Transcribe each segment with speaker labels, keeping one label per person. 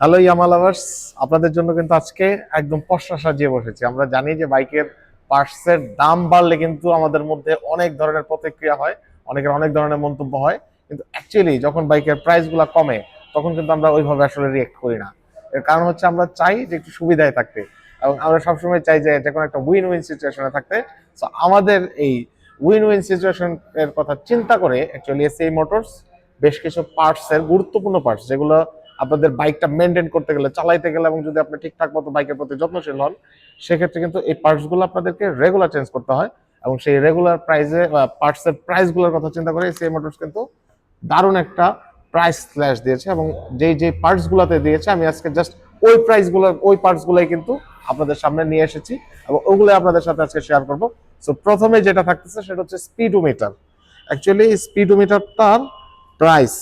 Speaker 1: Hello ইয়ামা lovers, আপনাদের জন্য কিন্তু আজকে একদম পশরা সাজিয়ে বসেছি। আমরা জানি যে বাইকের পার্টসের দাম বাড়লে কিন্তু আমাদের মধ্যে অনেক ধরনের প্রতিক্রিয়া হয়, অনেকের অনেক ধরনের মন্তব্য হয়। কিন্তু অ্যাকচুয়ালি যখন বাইকের প্রাইসগুলো কমে, তখন কিন্তু আমরা ওইভাবে আসলে রিয়েক্ট করি না। এর কারণ হচ্ছে আমরা চাই যে একটু সুবিধায় থাকতে এবং আমরা সবসময় চাই যে যে কোনো একটা উইন উইন সিচুয়েশনে থাকতে। তো আমাদের এই উইন উইন সিচুয়েশন এর কথা চিন্তা করে অ্যাকচুয়ালি এসএই মোটরস বেশ কিছু পার্টসের গুরুত্বপূর্ণ পার্টস যেগুলো আপনাদের বাইকটা মেনটেন করতে গেলে, চালাইতে গেলে এবং যদি আপনি ঠিকঠাক মতো বাইকের প্রতি যত্নশীল হন, সেক্ষেত্রে কিন্তু এই পার্টসগুলো আপনাদেরকে রেগুলার চেঞ্জ করতে হয় এবং সেই রেগুলার প্রাইসে পার্টসের প্রাইসগুলোর কথা চিন্তা করে সেই মোটরস কিন্তু দারুণ একটা প্রাইস স্ল্যাশ দিয়েছে এবং যেই যেই পার্টসগুলোতে দিয়েছে, আমি আজকে জাস্ট ওই প্রাইসগুলো ওই পার্টসগুলোই কিন্তু আপনাদের সামনে নিয়ে এসেছি এবং ওগুলো আপনাদের সাথে আজকে শেয়ার করব। সো প্রথমে যেটা থাকতেছে সেটা হচ্ছে স্পিডোমিটার অ্যাকচুয়ালি স্পিডোমিটারটার প্রাইস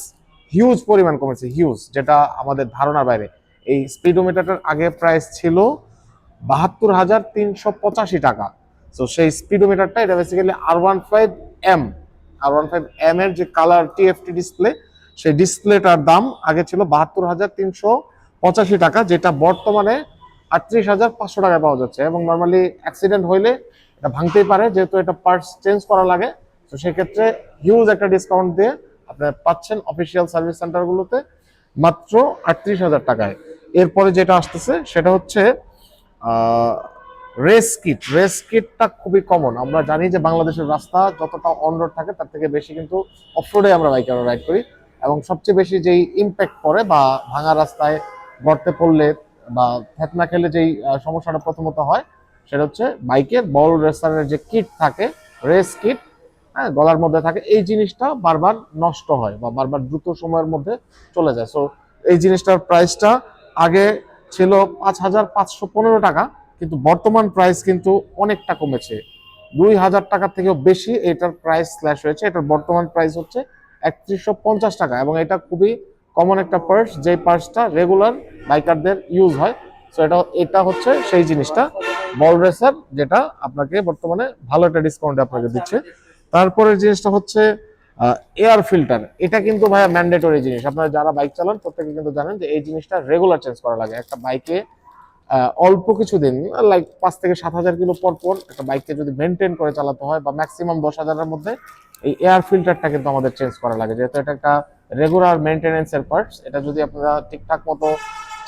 Speaker 1: হিউজ পরিমাণ কমেছে হিউজ যেটা আমাদের ধারণার বাইরে। এই স্পিডোমিটারটার আগে প্রাইস ছিল বাহাত্তর হাজার তিনশো পঁচাশি টাকা। তো সেই স্পিডোমিটারটা এটা basically R one five M R one five M এর যে কালার টিএফটি ডিসপ্লে সেই ডিসপ্লেটার দাম আগে ছিল বাহাত্তর হাজার তিনশো পঁচাশি টাকা, যেটা বর্তমানে আটত্রিশ হাজার পাঁচশো টাকায় পাওয়া যাচ্ছে। এবং নর্মালি অ্যাক্সিডেন্ট হইলে এটা ভাঙতেই পারে, যেহেতু এটা পার্টস চেঞ্জ করা লাগে। তো সেক্ষেত্রে হিউজ একটা ডিসকাউন্ট দিয়ে আপনারা পাচ্ছেন অফিসিয়াল সার্ভিস সেন্টারগুলোতে মাত্র আটত্রিশ হাজার টাকায়। এরপরে যেটা আসতেছে, সেটা হচ্ছে রেস কিট। রেস কিটটা খুবই কমন আমরা জানি যে বাংলাদেশের রাস্তা যতটা অন রোড থাকে, তার থেকে বেশি কিন্তু অফ রোডে আমরা বাইকে রাইড করি। এবং সবচেয়ে বেশি যেই ইম্প্যাক্ট পড়ে বা ভাঙা রাস্তায় গর্তে পড়লে বা ফেতনা খেলে যেই সমস্যাটা প্রথমত হয়, সেটা হচ্ছে বাইকের বল রেসারের যে কিট থাকে, রেস কিট হ্যাঁ গলার মধ্যে থাকে, এই জিনিসটা বারবার নষ্ট হয় বা বারবার দ্রুত সময়ের মধ্যে চলে যায়। সো এই জিনিসটার প্রাইসটা আগে ছিল পাঁচ হাজার পাঁচশো পনেরো টাকা, কিন্তু বর্তমান প্রাইস কিন্তু অনেকটা কমেছে। দুই হাজার টাকার থেকেও বেশি এটার প্রাইস স্ল্যাশ হয়েছে। এটার বর্তমান প্রাইস হচ্ছে একত্রিশশো পঞ্চাশ টাকা এবং এটা খুবই কমন একটা পার্স যে পার্সটা রেগুলার বাইকারদের ইউজ হয়। সো এটা এটা হচ্ছে সেই জিনিসটা। বল রেসার যেটা আপনাকে বর্তমানে ভালো একটা ডিসকাউন্ট আপনাকে দিচ্ছে। তারপরের জিনিসটা হচ্ছে এয়ার ফিল্টার এটা কিন্তু ভাইয়া ম্যান্ডেটরি জিনিস। আপনারা যারা বাইক চালান, প্রত্যেকে কিন্তু জানেন যে এই জিনিসটা রেগুলার চেঞ্জ করা লাগে। একটা বাইকে অল্প কিছুদিন লাইক পাঁচ থেকে সাত হাজার কিলো পর পর একটা বাইককে যদি মেনটেন করে চালাতে হয় বা ম্যাক্সিমাম দশ হাজারের মধ্যে, এই এয়ার ফিল্টারটা কিন্তু আমাদের চেঞ্জ করা লাগে। যেহেতু এটা একটা রেগুলার মেনটেনেন্সের পার্টস এটা যদি আপনারা ঠিকঠাক মতো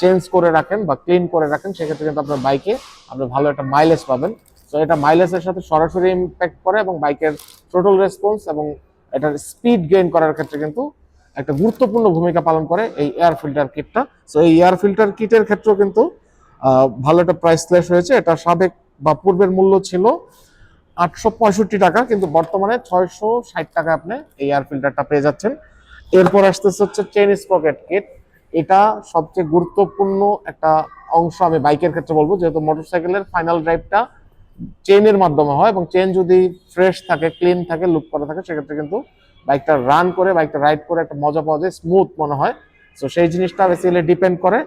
Speaker 1: চেঞ্জ করে রাখেন বা ক্লিন করে রাখেন, সেক্ষেত্রে কিন্তু আপনার বাইকে আপনি ভালো একটা মাইলেজ পাবেন। তো এটা মাইলেজের সাথে সরাসরি ইম্প্যাক্ট করে এবং বাইকের টোটাল রেসপন্স এবং এটার স্পিড গেইন করার ক্ষেত্রে কিন্তু একটা গুরুত্বপূর্ণ ভূমিকা পালন করে এই এয়ার ফিল্টার কিটটা সো এই এয়ার ফিল্টার কিটের ক্ষেত্রেও কিন্তু ভালো একটা প্রাইস স্ল্যাশ হয়েছে। এটা সাবেক বা পূর্বের মূল্য ছিল আটশো পঁয়ষট্টি টাকা, কিন্তু বর্তমানে ছয়শো ষাট টাকা আপনি এই এয়ার ফিল্টারটা পেয়ে যাচ্ছেন। এরপর আসতেছে হচ্ছে চেন স্পকেট কিট এটা সবচেয়ে গুরুত্বপূর্ণ একটা অংশ আমি বাইকের ক্ষেত্রে বলব, যেহেতু মোটরসাইকেলের ফাইনাল ড্রাইভটা চেনের মাধ্যমে হয় এবং চেন যদি ফ্রেশ থাকে ক্লিন থাকে লুক করা থাকে, সেক্ষেত্রে কিন্তু বাইকটা রান করে বাইকটা রাইড করে একটা মজা পাওয়া যায় স্মুথ মনে হয়। তো সেই জিনিসটা বেসিক্যালি ডিপেন্ড করে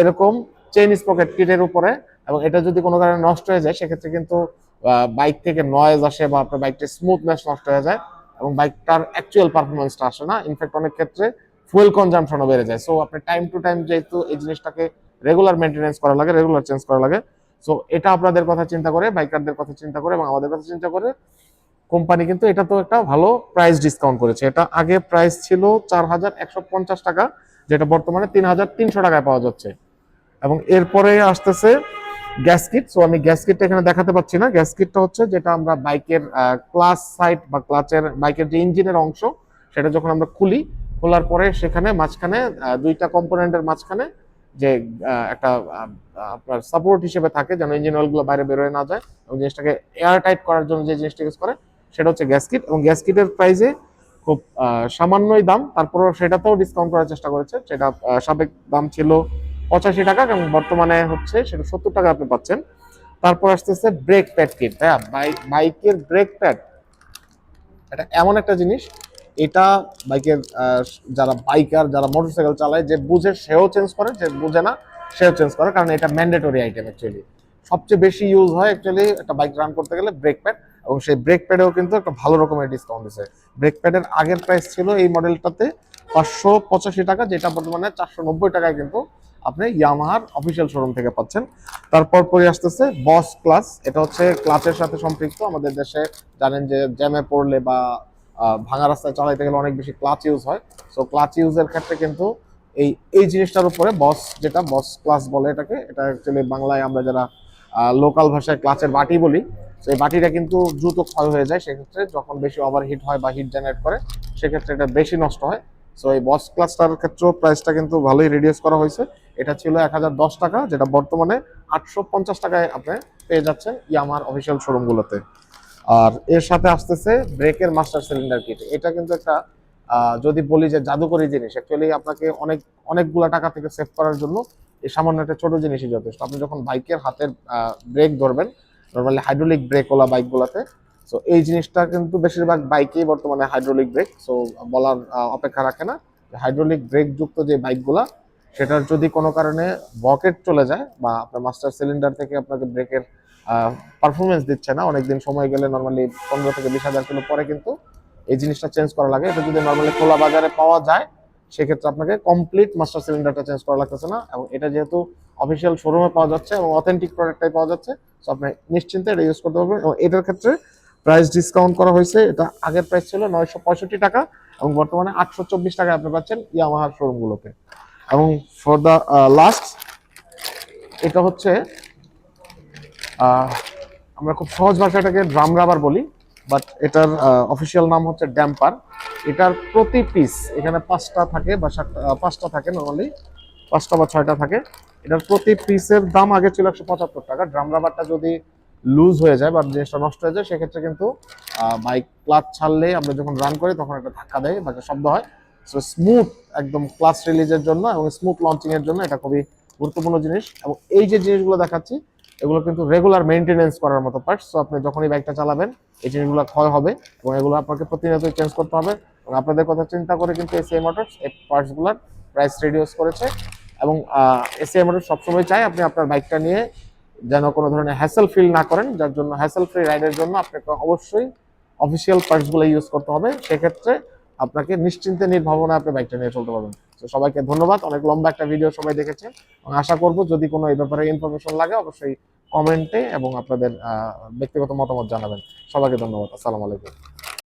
Speaker 1: এরকম চেন স্পকেট কিটের উপরে এবং এটা যদি কোনো কারণে নষ্ট হয়ে যায়, সেক্ষেত্রে কিন্তু বাইক থেকে নয়েজ আসে বা আপনার বাইকটার স্মুথনেস নষ্ট হয়ে যায় এবং বাইকটার অ্যাকচুয়াল পারফরমেন্সটা আসে না। ইনফ্যাক্ট অনেক ক্ষেত্রে ফুয়েল কনজাম্পশনও বেড়ে যায়। সো আপনি টাইম টু টাইম যেহেতু এই জিনিসটাকে রেগুলার মেনটেনেন্স করা লাগে রেগুলার চেঞ্জ করা লাগে সো এটা আপনাদের কথা চিন্তা করে, বাইকারদের কথা চিন্তা করে এবং আমাদের কথা চিন্তা করে, কোম্পানি কিন্তু এটা তো একটা ভালো প্রাইস ডিসকাউন্ট করেছে। এটা আগে প্রাইস ছিল চার হাজার একশো পঞ্চাশ টাকা, যেটা বর্তমানে তিন হাজার তিনশো টাকায় পাওয়া যাচ্ছে। এবং এরপরে আসতেছে গ্যাস কিট সো আমি গ্যাস কিটটা এখানে দেখাতে পাচ্ছি না। গ্যাস কিটটা হচ্ছে যেটা আমরা বাইকের ক্লাস সাইট বা ক্লাচের বাইকের যে ইঞ্জিনের অংশ, সেটা যখন আমরা খুলি, খোলার পরে সেখানে মাঝখানে দুইটা কম্পোনেন্টের মাঝখানে যে একটা আপনার সাপোর্ট হিসেবে থাকে যেন ইঞ্জিন অয়েলগুলো বাইরে বেরোয় না যায় এবং জিনিসটাকে এয়ার টাইট করার জন্য যে জিনিসটা ইউজ করে, সেটা হচ্ছে গ্যাস কিট এবং গ্যাস কিটের প্রাইসে খুব সামান্যই দাম। তারপরেও সেটাতেও ডিসকাউন্ট করার চেষ্টা করেছে। সেটা সাবেক দাম ছিল পঁচাশি টাকা এবং বর্তমানে হচ্ছে সেটা সত্তর টাকা আপনি পাচ্ছেন। তারপর আসতেছে ব্রেক প্যাড কিট হ্যাঁ বাইক, বাইকের ব্রেক প্যাড এটা এমন একটা জিনিস এটা বাইকের যারা বাইকার, যারা মোটরসাইকেল চালায়, যে বুঝে সেও চেঞ্জ করে, যে বুঝে না সেও চেঞ্জ করে, কারণ এটা ম্যান্ডেটরি আইটেম অ্যাকচুয়ালি সবচেয়ে বেশি ইউজ হয় অ্যাকচুয়ালি একটা বাইক রান করতে গেলে ব্রেক প্যাড এবং সেই ব্রেক প্যাডেও কিন্তু একটা ভালো রকমের ডিসকাউন্ট দিছে। ব্রেক প্যাডের আগের প্রাইস ছিল এই মডেলটাতে পাঁচশো পঁচাশি টাকা, যেটা বর্তমানে চারশো নব্বই টাকায় কিন্তু আপনি ইয়ামাহার অফিসিয়াল শোরুম থেকে পাচ্ছেন। তারপর পরে আসতেছে বস ক্লাস এটা হচ্ছে ক্লাচের সাথে সম্পৃক্ত। আমাদের দেশে জানেন যে জ্যামে পড়লে বা ভাঙা রাস্তায় চালাইতে গেলে অনেক বেশি ক্লাচ ইউজ হয়। সো ক্লাচ ইউজের ক্ষেত্রে কিন্তু এই এই জিনিসটার উপরে বস যেটা বস ক্লাস বলে এটাকে, এটা অ্যাকচুয়ালি বাংলায় আমরা যারা লোকাল ভাষায় ক্লাচের বাটি বলি এই বাটিটা কিন্তু দ্রুত ক্ষয় হয়ে যায়। সেক্ষেত্রে যখন বেশি ওভারহিট হয় বা হিট জেনারেট করে, সেক্ষেত্রে এটা বেশি নষ্ট হয়। সো এই বস ক্লাসটার ক্ষেত্রেও প্রাইসটা কিন্তু ভালোই রিডিউস করা হয়েছে। এটা ছিল এক হাজার দশ টাকা, যেটা বর্তমানে আটশো পঞ্চাশ টাকায় আপনি পেয়ে যাচ্ছেন ইয়ামার অফিসিয়াল শোরুমগুলোতে আর এর সাথে আসতেছে ব্রেকের মাস্টার সিলিন্ডার কিট। এটা কিন্তু একটা যদি বলি যে জাদুকরি জিনিস অ্যাকচুয়ালি আপনাকে অনেক, অনেকগুলা টাকা থেকে সেভ করার জন্য এই সামান্য একটা ছোট জিনিসই যথেষ্ট। আপনি যখন বাইকের হাতের ব্রেক ধরবেন নর্মালি হাইড্রোলিক ব্রেকওয়ালা বাইকগুলোতে সো এই জিনিসটা কিন্তু বেশিরভাগ বাইকেই বর্তমানে হাইড্রোলিক ব্রেক সো বলার অপেক্ষা রাখে না। হাইড্রোলিক ব্রেক যুক্ত যে বাইকগুলা, সেটার যদি কোনো কারণে বকেট চলে যায় বা আপনার মাস্টার সিলিন্ডার থেকে আপনাকে ব্রেকের পারফরমেন্স দিচ্ছে না। অনেকদিন সময় গেলে নর্মালি পনেরো থেকে বিশ হাজার কিলো পরে কিন্তু এই জিনিসটা চেঞ্জ করা লাগে। এটা যদি নর্মালি খোলা বাজারে পাওয়া যায়, সেক্ষেত্রে আপনাকে কমপ্লিট মাস্টার সিলিন্ডারটা চেঞ্জ করা লাগতেছে না। এবং এটা যেহেতু অফিসিয়াল শোরুমে পাওয়া যাচ্ছে এবং অথেন্টিক প্রোডাক্টটাই পাওয়া যাচ্ছে সো আপনি নিশ্চিন্তে এটা ইউজ করতে পারবেন। এবং এটার ক্ষেত্রে প্রাইস ডিসকাউন্ট করা হয়েছে। এটা আগের প্রাইস ছিল নয়শো পঁয়ষট্টি টাকা এবং বর্তমানে আটশো চব্বিশ টাকায় আপনি পাচ্ছেন ইয়ামাহার শোরুমগুলোতে এবং ফর দ্য লাস্ট এটা হচ্ছে আমরা খুব সহজ ভাষাটাকে ড্রাম রাবার বলি বাট এটার অফিসিয়াল নাম হচ্ছে ড্যাম্পার। এটার প্রতি পিস এখানে পাঁচটা থাকে বা সাতটা পাঁচটা থাকে নর্মালি পাঁচটা বা ছয়টা থাকে। এটার প্রতি পিসের দাম আগে ছিল একশো পঁচাত্তর টাকা। ড্রাম রাবারটা যদি লুজ হয়ে যায় বা জিনিসটা নষ্ট হয়ে যায়, সেক্ষেত্রে কিন্তু বাইক ক্লাচ ছাড়লে আমরা যখন রান করি, তখন একটা ধাক্কা দেয়, বা শব্দ হয়। সো স্মুথ একদম ক্লাস রিলিজের জন্য এবং স্মুথ লঞ্চিংয়ের জন্য এটা খুবই গুরুত্বপূর্ণ জিনিস। এবং এই যে জিনিসগুলো দেখাচ্ছি এগুলো কিন্তু রেগুলার মেনটেনেন্স করার মতো পার্টস সো আপনি যখনই বাইকটা চালাবেন, এই জিনিসগুলো ক্ষয় হবে এবং এগুলো আপনাকে প্রতিনিয়ত চেঞ্জ করতে হবে। এবং আপনাদের কথা চিন্তা করে কিন্তু এসিআই মোটরস এই পার্টসগুলোর প্রাইস রিডিউস করেছে। এবং এসিআই মোটর সবসময় চাই আপনি আপনার বাইকটা নিয়ে যেন কোনো ধরনের হ্যাসেল ফিল না করেন, যার জন্য হ্যাসেল ফ্রি রাইডের জন্য আপনাকে অবশ্যই অফিসিয়াল পার্টসগুলো ইউজ করতে হবে। সেক্ষেত্রে আপনাকে নিশ্চিন্তে নির্ভাবনা আপনি বাইকটা নিয়ে চলতে পারবেন। সবাইকে ধন্যবাদ। অনেক লম্বা একটা ভিডিও সবাই দেখেছে। এবং আশা করব যদি কোনো এই ব্যাপারে ইনফরমেশন লাগে, অবশ্যই কমেন্টে এবং আপনাদের ব্যক্তিগত মতামত জানাবেন। সবাইকে ধন্যবাদ। আসসালামু আলাইকুম।